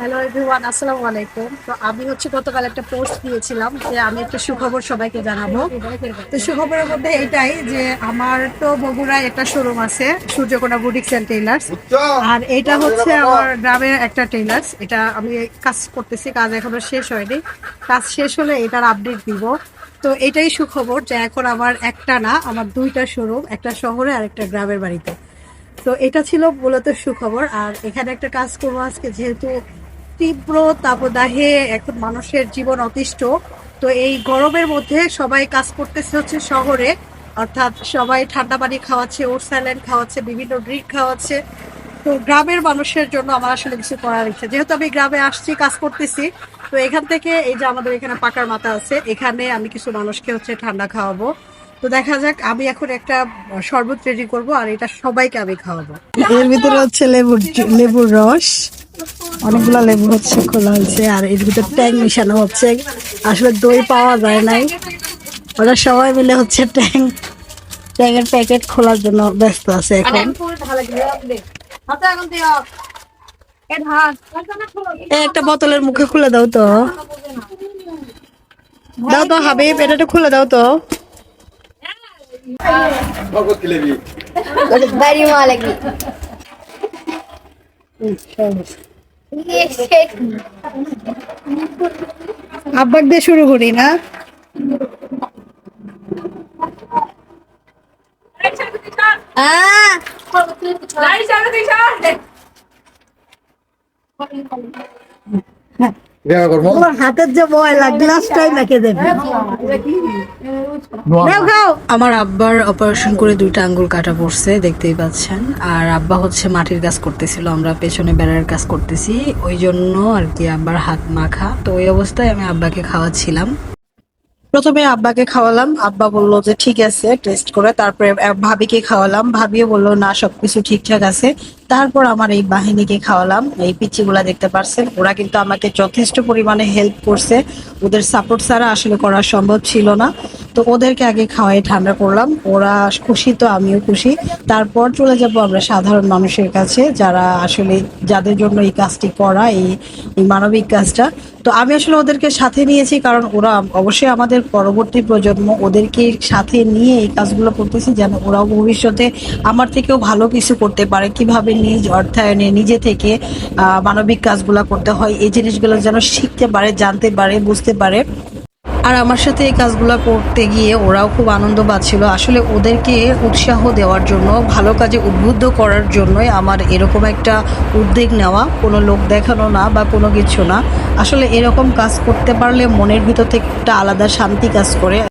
Hello everyone আসসালামু আলাইকুম তো আমি হচ্ছে গতকাল একটা পোস্ট দিয়েছিলাম যে আমি একটা সুখবর সবাইকে জানাব। তো সুখবরের মধ্যে এটাই যে আমার তো বগুড়ায় একটা শোরুম আছে সূর্যকোনা বুটিক্স অ্যান্ড টেইলার্স আর এটা হচ্ছে আমার গ্রামের একটা টেইলার্স এটা আমি কাজ করতেছি কাজ এখনও শেষ হয়নি। কাজ শেষ হলে এটার আপডেট দিব। তো এটাই সুখবর যে এখন আমার একটা না আমার দুইটা শোরুম একটা শহরে আর একটা গ্রামের বাড়িতে। তো এটা ছিল মূলত সুখবর। আর এখানে একটা কাজ করব আজকে যেহেতু তীব্র তাপদাহে এখন মানুষের জীবন অতিষ্ঠ। তো এই গরমের মধ্যে সবাই কাজ করতেছে হচ্ছে শহরে। অর্থাৎ সবাই ঠান্ডা পানি খাওয়াচ্ছে ওর স্যালেন্ড খাওয়াচ্ছে, বিভিন্ন ড্রিঙ্ক খাওয়াচ্ছে। তো গ্রামের মানুষের জন্য আমার আসলে কিছু করার ইচ্ছা। যেহেতু আমি গ্রামে আসছি, কাজ করতেছি, তো এখান থেকে এই যে আমাদের এখানে পাকার মাথা আছে, এখানে আমি কিছু মানুষকে হচ্ছে ঠান্ডা খাওয়াবো। তো দেখা যাক, আমি এখন একটা শরবত রেডি করব আর এটা সবাইকে আমি খাওয়াবো। এর ভিতরে হচ্ছে লেবুর লেবুর রস। অনেকগুলা লেবু হচ্ছে খোলা হয়েছে আর এর ভিতরে ট্যাং মিশানো হচ্ছে। আসলে দই পাওয়া যায় নাই। ওরা সবাই মিলে হচ্ছে ট্যাং ট্যাংয়ের প্যাকেট খোলার জন্য ব্যস্ত আছে এখন। একটা বোতলের মুখে খুলে দাও তো। দাও তো হাবিব এটা একটু খুলে দাও তো। Very malaki. আব্বাক দিয়ে শুরু করি না? তোমার হাতের যে ময়লা গ্লাসটাই মেখে দেবে। আমার আব্বার অপারেশন করে দুইটা আঙ্গুল কাটা পড়ছে দেখতেই পাচ্ছেন। আর আব্বা হচ্ছে মাটির কাজ করতেছিল আমরা পেছনে বেড়ার কাজ করতেছি। ওই জন্য আর কি আব্বার হাত মাখা। তো ওই অবস্থায় আমি আব্বাকে খাওয়াচ্ছিলাম। প্রথমে আব্বাকে খাওয়ালাম। আব্বা বলল যে, ঠিক আছে টেস্ট করে। তারপরে ভাবিকে খাওয়ালাম। ভাবিও বলল, না, সবকিছু ঠিকঠাক আছে। তারপর আমার এই বাহিনীকে খাওয়ালাম। এই পিচিগুলা দেখতে পারছেন? ওরা কিন্তু আমাকে যথেষ্ট পরিমাণে হেল্প করছে। ওদের সাপোর্ট ছাড়া আসলে করা সম্ভব ছিল না। তো ওদেরকে আগে খাওয়াই ঠান্ডা করলাম। ওরা খুশি তো, আমিও খুশি। তারপর চলে যাব আমরা সাধারণ মানুষের কাছে, যারা আসলে যাদের জন্য এই কাজটি করা, এই মানবিক কাজটা। তো আমি আসলে ওদেরকে সাথে নিয়েছি, কারণ ওরা অবশ্যই আমাদের পরবর্তী প্রজন্ম ওদেরকে সাথে নিয়ে এই কাজগুলো করতেছি, যেন ওরাও ভবিষ্যতে আমার থেকেও ভালো কিছু করতে পারে। কীভাবে নিজ অর্থায়নে, নিজে থেকে মানবিক কাজগুলো করতে হয়, এই জিনিসগুলো যেন শিখতে পারে, জানতে পারে, বুঝতে পারে। আর আমার সাথে এই কাজগুলো করতে গিয়ে ওরাও খুব আনন্দ পাচ্ছিল। আসলে ওদেরকে উৎসাহ দেওয়ার জন্য, ভালো কাজে উদ্বুদ্ধ করার জন্যই আমার এরকম একটা উদ্যোগ নেওয়া। কোনো লোক দেখানো না বা কোনো কিছু না। আসলে এরকম কাজ করতে পারলে মনের ভিতর থেকে একটা আলাদা শান্তি কাজ করে।